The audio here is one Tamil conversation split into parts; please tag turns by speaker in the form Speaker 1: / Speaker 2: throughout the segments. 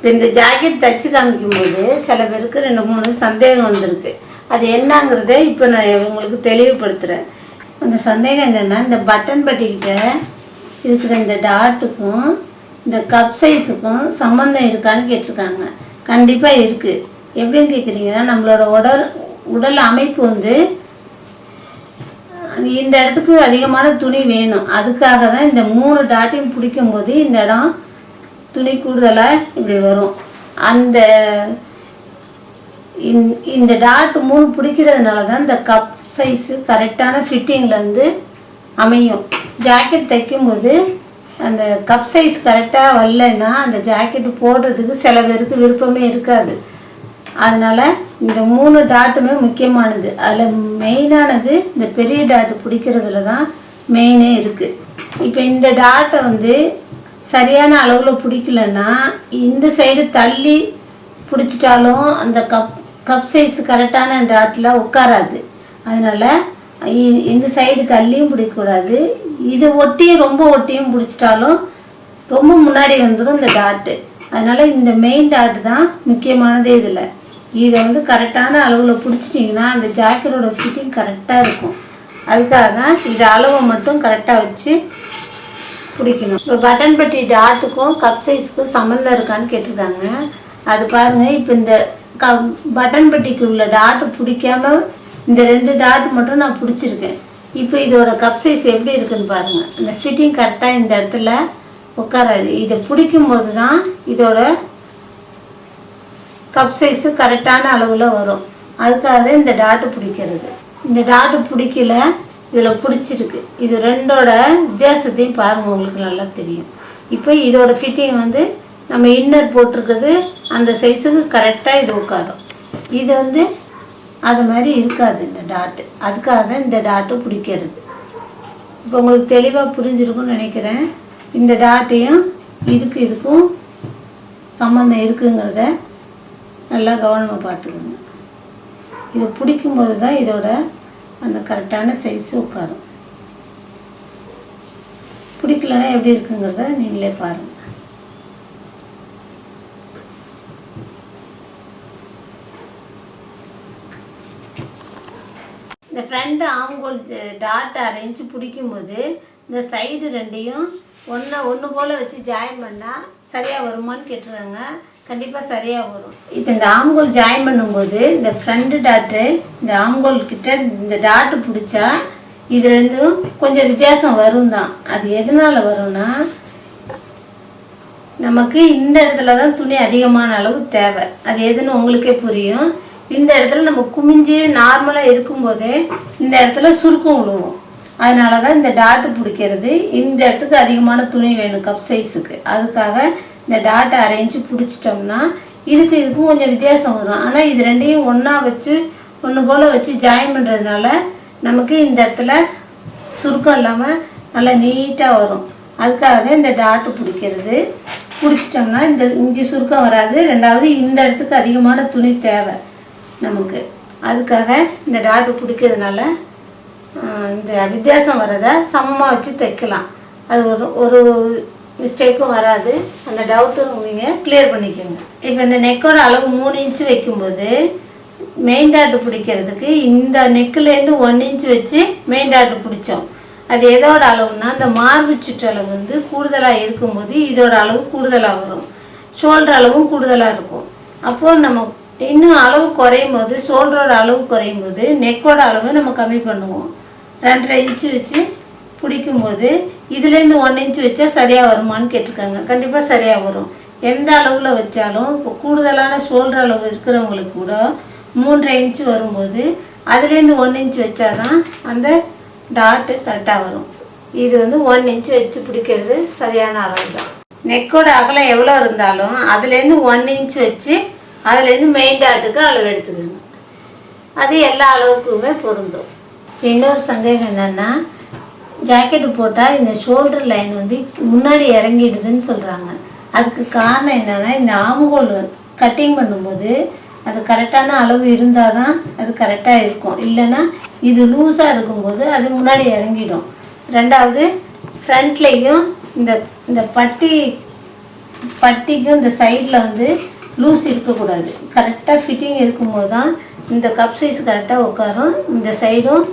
Speaker 1: இப்போ இந்த ஜாக்கெட் தச்சு காமிக்கும்போது சில பேருக்கு ரெண்டு மூணு சந்தேகம் வந்திருக்கு. அது என்னங்கிறத இப்போ நான் உங்களுக்கு தெளிவுபடுத்துகிறேன் அந்த சந்தேகம் என்னென்னா இந்த பட்டன் பட்டிக்கிட்ட இருக்கிற இந்த டாட்டுக்கும் இந்த கப் சைஸுக்கும் சம்மந்தம் இருக்கான்னு கேட்டிருக்காங்க. கண்டிப்பாக இருக்குது எப்படின்னு கேட்குறீங்கன்னா நம்மளோட உடல் உடல் அமைப்பு வந்து அது இந்த இடத்துக்கு அதிகமான துணி வேணும். அதுக்காக தான் இந்த மூணு டாட்டையும் பிடிக்கும்போது இந்த இடம் துணி கூடுதலாக இப்படி வரும். அந்த இந்த- இந்த டாட் மூணு பிடிக்கிறதுனால தான் இந்த கப் சைஸு கரெக்டான ஃபிட்டிங்லேருந்து அமையும். ஜாக்கெட் தைக்கும்போது அந்த கப் சைஸ் கரெக்டாக வரலன்னா அந்த ஜாக்கெட் போடுறதுக்கு சில பேருக்கு விருப்பமே இருக்காது. அதனால் இந்த மூணு டாட்டுமே முக்கியமானது. அதில் மெயினானது இந்த பெரிய டாட்டு பிடிக்கிறதுல தான் மெயினே இருக்குது இப்போ இந்த டாட்டை வந்து சரியான அளவில் பிடிக்கலன்னா இந்த சைடு தள்ளி பிடிச்சிட்டாலும் அந்த கப் கப் சைஸ் கரெக்டான டாட்டில் உட்காராது. அதனால் இந்த சைடு தள்ளியும் பிடிக்கக்கூடாது. இது ஒட்டியும் ரொம்ப ஒட்டியும் பிடிச்சிட்டாலும் ரொம்ப முன்னாடி வந்துடும் இந்த டாட்டு அதனால் இந்த மெயின் டாட்டு தான் முக்கியமானதே இதில். இதை வந்து கரெக்டான அளவில் பிடிச்சிட்டிங்கன்னா அந்த ஜாக்கெட்டோட ஃபிட்டிங் கரெக்டாக இருக்கும். அதுக்காக தான் இது அளவை மட்டும் கரெக்டாக வச்சு பிடிக்கணும். இப்போ பட்டன் பட்டி டாட்டுக்கும் கப் சைஸுக்கும் சம்மந்தம் இருக்கான்னு கேட்டிருக்காங்க. அது பாருங்கள் இப்போ இந்த க பட்டன் பட்டிக்கு உள்ள டாட்டு பிடிக்காம இந்த ரெண்டு டாட் மட்டும் நான் பிடிச்சிருக்கேன். இப்போ இதோட கப் சைஸ் எப்படி இருக்குன்னு பாருங்கள் அந்த ஃபிட்டிங் கரெக்டாக இந்த இடத்துல உட்காராது. இதை பிடிக்கும் போது தான் இதோட கப் சைஸு கரெக்டான அளவில் வரும். அதுக்காக தான் இந்த டாட்டு பிடிக்கிறது. இந்த டாட்டு பிடிக்கல இதில் பிடிச்சிருக்கு. இது ரெண்டோட வித்தியாசத்தையும் பாருங்கள் உங்களுக்கு நல்லா தெரியும். இப்போ இதோட ஃபிட்டிங் வந்து நம்ம இன்னர் போட்டிருக்கிறது அந்த சைஸுக்கு கரெக்டாக இது உட்காரும். இது வந்து அது மாதிரி இருக்காது இந்த டாட்டு அதுக்காக தான் இந்த டாட்டு பிடிக்கிறது. இப்போ உங்களுக்கு தெளிவாக புரிஞ்சிருக்கும்னு நினைக்கிறேன். இந்த டாட்டையும் இதுக்கு இதுக்கும் சம்மந்தம் இருக்குங்கிறத நல்லா கவனமாக பார்த்துக்கோங்க. இதை பிடிக்கும்போது தான் இதோட அந்த கரெக்டான சைஸ் உட்காரும். பிடிக்கலன்னா எப்படி இருக்குங்கிறத நீங்களே பாருங்கள் இந்த ஃப்ரண்ட் ஆம்கோல் டாட் அரைஞ்சு பிடிக்கும்போது இந்த சைடு ரெண்டையும் ஒன்றை ஒன்று போல் வச்சு ஜாயின் பண்ணால் சரியாக வருமான்னு கேட்டுருக்காங்க கண்டிப்பாக சரியாக வரும். இப்போ இந்த ஆம்கோல் ஜாயின் பண்ணும்போது இந்த ஃப்ரண்ட் டாட்டு இந்த ஆம்கோல் கிட்ட இந்த டாட்டு பிடிச்சா இது ரெண்டும் கொஞ்சம் வித்தியாசம் வரும் தான் அது எதனால் வரும்னா நமக்கு இந்த இடத்துல தான் துணி அதிகமான அளவு தேவை. அது எதுன்னு உங்களுக்கே புரியும். இந்த இடத்துல நம்ம குமிஞ்சு நார்மலாக இருக்கும்போதே இந்த இடத்துல சுருக்கம் விழுவோம். அதனால தான் இந்த டாட்டு பிடிக்கிறது. இந்த இடத்துக்கு அதிகமான துணி வேணும் கப் சைஸுக்கு அதுக்காக இந்த டாட்டை அரைஞ்சு பிடிச்சிட்டோம்னா இதுக்கு இதுக்கும் கொஞ்சம் வித்தியாசம் வரும். ஆனால் இது ரெண்டையும் ஒன்றா வச்சு ஒன்று போல் வச்சு ஜாயின் பண்ணுறதுனால நமக்கு இந்த இடத்துல சுருக்கம் இல்லாமல் நல்லா நீட்டாக வரும். அதுக்காக தான் இந்த டாட்டு பிடிக்கிறது. பிடிச்சிட்டோம்னா இந்த இங்கே சுருக்கம் வராது. ரெண்டாவது இந்த இடத்துக்கு அதிகமான துணி தேவை நமக்கு. அதுக்காக இந்த டாட்டு பிடிக்கிறதுனால இந்த வித்தியாசம் வரதை சமமாக வச்சு தைக்கலாம். அது ஒரு ஒரு மிஸ்டேக்கும் வராது. அந்த டவுட்டும் நீங்கள் கிளியர் பண்ணிக்கோங்க. இப்போ இந்த நெக்கோட அளவு மூணு இன்ச்சு வைக்கும்போது மெயின் டாட்டு பிடிக்கிறதுக்கு இந்த நெக்குலேருந்து ஒன் இன்ச் வச்சு மெயின் டாட்டு பிடிச்சோம். அது எதோட அளவுன்னா அந்த மார்பு சுற்றளவு வந்து கூடுதலாக இருக்கும்போது இதோட அளவு கூடுதலாக வரும். ஷோல்டர் அளவும் கூடுதலாக இருக்கும். அப்போது நம்ம இன்னும் அளவு குறையும் போது ஷோல்டரோட அளவு குறையும் போது நெக்கோட அளவு நம்ம கம்மி பண்ணுவோம். ரெண்டரை இன்ச்சு வச்சு பிடிக்கும்போது இதுலேருந்து ஒன் இன்ச் வச்சா சரியாக வருமான்னு கேட்டிருக்காங்க. கண்டிப்பாக சரியாக வரும். எந்த அளவில் வச்சாலும் இப்போ கூடுதலான ஷோல்டர் அளவு இருக்கிறவங்களுக்கு கூட மூன்றரை இன்ச்சு வரும்போது அதுலேருந்து ஒன் இன்ச் வச்சாதான் அந்த டாட்டு கரெக்டாக வரும். இது வந்து ஒன் இன்ச் வச்சு பிடிக்கிறது சரியான அளவு தான் நெக்கோட அகலம் எவ்வளோ இருந்தாலும் அதுலேருந்து ஒன் இன்ச் வச்சு அதுலேருந்து மெயின் டாட்டுக்கு அளவு எடுத்துக்கோங்க. அது எல்லா அளவுக்குமே பொருந்தும். இன்னொரு சந்தேகம் என்னென்னா ஜாக்கெட்டு போட்டால் இந்த ஷோல்டர் லைன் வந்து முன்னாடி இறங்கிடுதுன்னு சொல்கிறாங்க அதுக்கு காரணம் என்னென்னா இந்த ஆம்கோல் கட்டிங் பண்ணும்போது அது கரெக்டான அளவு இருந்தால் தான் அது கரெக்டாக இருக்கும். இல்லைன்னா இது லூஸாக இருக்கும்போது அது முன்னாடி இறங்கிடும். ரெண்டாவது ஃப்ரண்ட்லேயும் இந்த இந்த பட்டி பட்டிக்கும் இந்த சைடில் வந்து லூஸ் இருக்கக்கூடாது. கரெக்டாக ஃபிட்டிங் இருக்கும்போது தான் இந்த கப் சைஸ் கரெக்டாக உட்காரும். இந்த சைடும்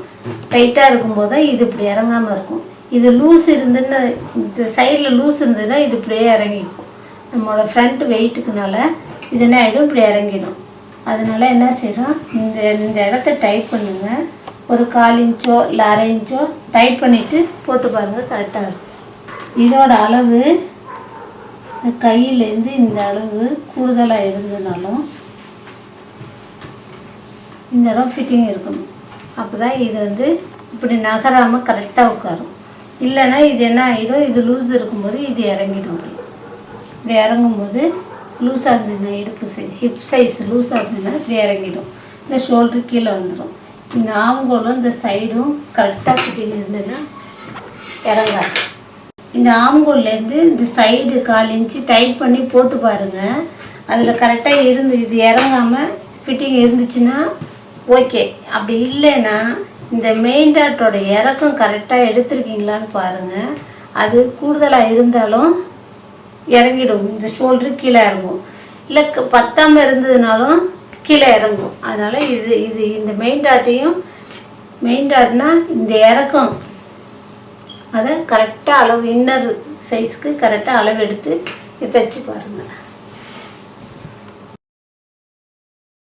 Speaker 1: டைட்டாக இருக்கும்போது தான் இது இப்படி இறங்காமல் இருக்கும். இது லூஸ் இருந்துன்னு இந்த சைடில் லூஸ் இருந்ததுன்னா இது இப்படியே இறங்கிக்கும். நம்மளோட ஃப்ரண்ட் வெயிட்டுக்குனால இது என்ன ஆகிடும் இப்படி இறங்கிடும். அதனால என்ன செய்கிறோம் இந்த இந்த இடத்த டைட் பண்ணுங்கள் ஒரு கால் இன்ச்சோ இல்லை அரை இன்ச்சோ டைட் பண்ணிவிட்டு போட்டு பாருங்கள் கரெக்டாக இருக்கும். இதோட அளவு கையிலேருந்து இந்த அளவு கூடுதலாக இருந்ததுனாலும் இந்த இடம் ஃபிட்டிங் இருக்கணும். அப்போ தான் இது வந்து இப்படி நகராமல் கரெக்டாக உட்காரும். இல்லைன்னா இது என்ன ஆகிடும் இது லூஸ் இருக்கும்போது இது இறங்கிடும் அப்படி. இப்படி இறங்கும்போது லூஸாக இருந்ததுன்னா இடுப்பு சைஸ் ஹிப் சைஸ் லூஸாக இருந்ததுன்னா இப்படி இறங்கிடும். இந்த ஷோல்டரு கீழே வந்துடும் இந்த ஆம்கோலும் இந்த சைடும் கரெக்டாக ஃபிட்டிங் இருந்ததுன்னா இறங்காது. இந்த ஆம்கோல்லேருந்து இந்த சைடு கால் இன்ச்சு டைட் பண்ணி போட்டு பாருங்கள் அதில் கரெக்டாக இருந்து இது இறங்காமல் ஃபிட்டிங் இருந்துச்சுன்னா ஓகே அப்படி இல்லைன்னா இந்த மெயின் டாட்டோட இறக்கம் கரெக்டாக எடுத்திருக்கீங்களான்னு பாருங்கள் அது கூடுதலாக இருந்தாலும் இறங்கிடும். இந்த ஷோல்டரு கீழே இறங்கும். இல்லை க- இருந்ததுனாலும் கீழே இறங்கும். அதனால் இது இது இந்த மெயின் டாட்டையும் மெயின் டாட்னா இந்த இறக்கம். அதை கரெக்டாக அளவு இன்னர் சைஸ்க்கு கரெக்டாக அளவு எடுத்து தைச்சி பாருங்கள்